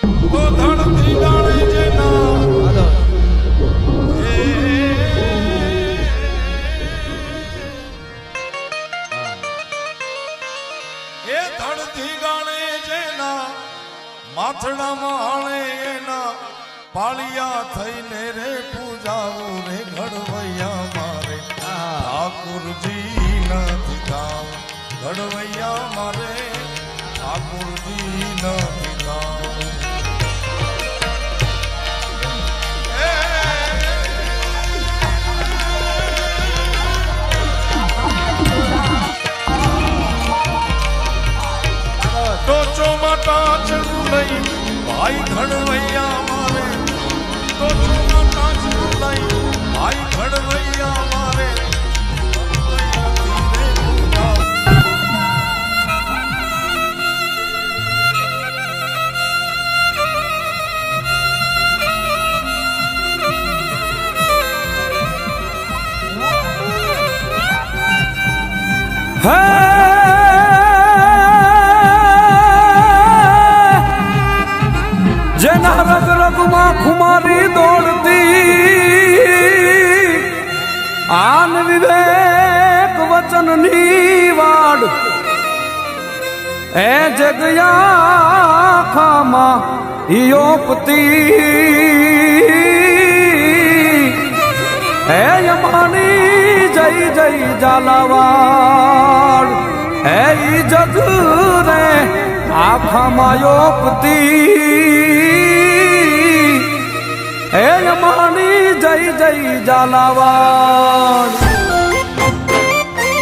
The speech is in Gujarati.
તો ડાળે જેના એ ધરતી ગાણે જેના માથડામાં હાણે એના થઈને રે પૂજાવું રે ઘડવૈયા મારે ઠાકુરજી નથી ગામ ઘડવૈયા મારે ઠાકુરજી નથી જેના રગ રગમાં ખુમારી દોડતી આન વિવેક વચનની વાડ. એ જગ્યા ખામાં ઈયોપતી. યમાની જય જય જાલાવાડ હે ઇજત રે આખા માયોપતી હે યમાની જય જય જાલાવાડ